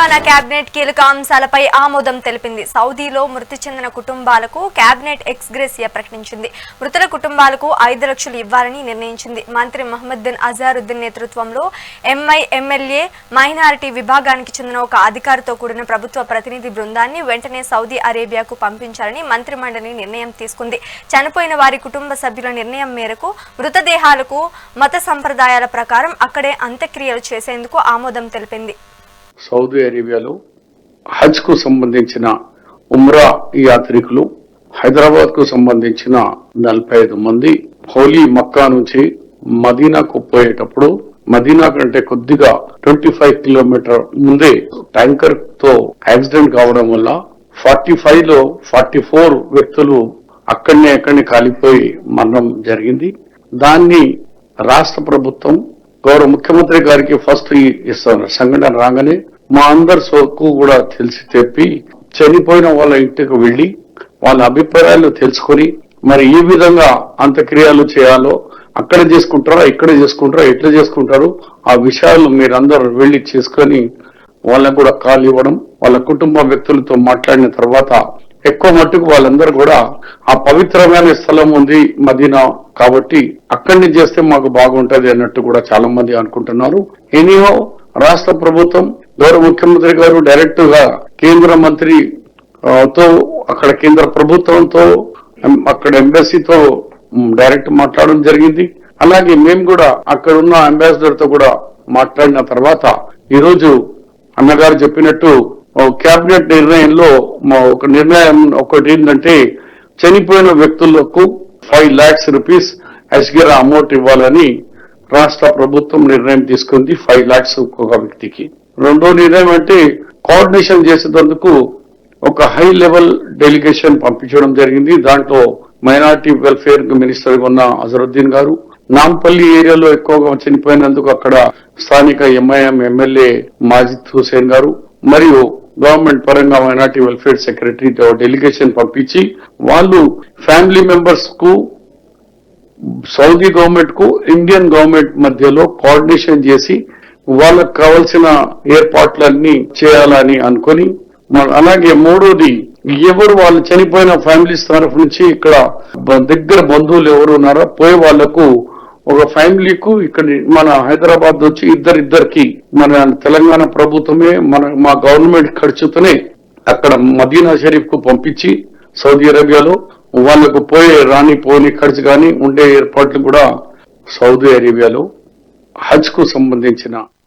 Telangana cabinet కీలక అంశాలపై ఆమోదం తెలిపింది. సౌదీలో మృతి చెందిన కుటుంబాలకు కేబినెట్ ఎక్స్గ్రెసియా ప్రకటించింది. మృతుల కుటుంబాలకు ఐదు లక్షలు ఇవ్వాలని నిర్ణయించింది. మంత్రి మహమ్మద్దిన్ అజారుద్దీన్ నేతృత్వంలో ఎంఐ ఎమ్మెల్యే మైనారిటీ విభాగానికి చెందిన ఒక అధికారితో కూడిన ప్రభుత్వ ప్రతినిధి బృందాన్ని వెంటనే సౌదీ అరేబియాకు పంపించాలని మంత్రి మండలి నిర్ణయం తీసుకుంది. చనిపోయిన వారి కుటుంబ సభ్యుల నిర్ణయం మేరకు మృతదేహాలకు మత సంప్రదాయాల ప్రకారం అక్కడే అంత్యక్రియలు చేసేందుకు ఆమోదం తెలిపింది. సౌదీ అరేబియాలో హజ్కు సంబంధించిన ఉమ్రా యాత్రికులు హైదరాబాద్కు సంబంధించిన నలభై ఐదు మంది హోలీ మక్కా నుంచి మదీనాకు పోయేటప్పుడు మదీనా కంటే కొద్దిగా ట్వంటీ ఫైవ్ కిలోమీటర్ ముందే ట్యాంకర్తో యాక్సిడెంట్ కావడం వల్ల ఫార్టీ ఫైవ్లో ఫార్టీ ఫోర్ వ్యక్తులు అక్కడనే అక్కడనే కాలిపోయి మరణం జరిగింది. దాన్ని రాష్ట్ర ప్రభుత్వం గౌరవ ముఖ్యమంత్రి గారికి ఫస్ట్ ఈ ఇస్తున్నారు సంఘటన రాగానే మా అందరి సోకు కూడా తెలిసి తెప్పి చనిపోయిన వాళ్ళ ఇంటికి వెళ్ళి వాళ్ళ అభిప్రాయాలు తెలుసుకొని మరి ఈ విధంగా అంత్యక్రియలు చేయాలో అక్కడ చేసుకుంటారా ఇక్కడ చేసుకుంటారా ఎట్లా చేసుకుంటారు ఆ విషయాలు మీరందరూ వెళ్ళి చేసుకొని వాళ్ళకు కూడా కాల్ ఇవ్వడం వాళ్ళ కుటుంబ వ్యక్తులతో మాట్లాడిన తర్వాత ఎక్కువ మట్టుకు వాళ్ళందరూ కూడా ఆ పవిత్రమైన స్థలం ఉంది మదీనా కాబట్టి అక్కడిని చేస్తే మాకు బాగుంటది అన్నట్టు కూడా చాలా మంది అనుకుంటున్నారు. ఎనీహో రాష్ట్ర ప్రభుత్వం గౌరవ ముఖ్యమంత్రి గారు డైరెక్ట్గా కేంద్ర మంత్రి తో అక్కడ కేంద్ర ప్రభుత్వంతో అక్కడ ఎంబసీతో డైరెక్ట్ మాట్లాడడం జరిగింది. అలాగే మేము కూడా అక్కడ ఉన్న అంబాసిడర్తో కూడా మాట్లాడిన తర్వాత ఈరోజు అన్నగారు చెప్పినట్టు కేబినెట్ నిర్ణయంలో మా ఒక నిర్ణయం ఒకటి ఏంటంటే చనిపోయిన వ్యక్తులకు ఫైవ్ లాక్స్ రూపీస్ అసిగర అమౌంట్ ఇవ్వాలని రాష్ట్ర ప్రభుత్వం నిర్ణయం తీసుకుంది. ఫైవ్ లాక్స్ ఒక వ్యక్తికి. రెండో నిర్ణయం అంటే కోఆర్డినేషన్ చేసేందుకు ఒక హై లెవెల్ డెలిగేషన్ పంపించడం జరిగింది. దాంట్లో మైనార్టీ వెల్ఫేర్ మినిస్టర్ ఉన్న అజరుద్దీన్ గారు. నాంపల్లి ఏరియాలో ఎక్కువగా చనిపోయినందుకు అక్కడ స్థానిక ఎంఐఎం ఎమ్మెల్యే మాజిద్ హుసేన్ గారు మరియు గవర్నమెంట్ పరంగా మైనార్టీ వెల్ఫేర్ సెక్రటరీ డెలిగేషన్ పంపించి వాళ్ళు ఫ్యామిలీ మెంబర్స్కు సౌదీ గవర్నమెంట్కు ఇండియన్ గవర్నమెంట్ మధ్యలో కోఆర్డినేషన్ చేసి వాళ్ళకు కావాల్సిన ఏర్పాట్లన్నీ చేయాలని అనుకొని అలాగే మూడోది ఎవరు వాళ్ళు చనిపోయిన ఫ్యామిలీస్ తరఫు నుంచి ఇక్కడ దగ్గర బంధువులు ఎవరు ఉన్నారో పోయే వాళ్ళకు ఒక ఫ్యామిలీకు ఇక్కడ మన హైదరాబాద్ వచ్చి ఇద్దరిద్దరికి మన తెలంగాణ ప్రభుత్వమే మన మా గవర్నమెంట్ ఖర్చుతోనే అక్కడ మదీనా షరీఫ్కు పంపించి సౌదీ అరేబియాలో వాళ్ళకు పోయే రాని పోని ఖర్చు కానీ ఉండే ఏర్పాట్లు కూడా సౌదీ అరేబియాలో హజ్కు సంబంధించిన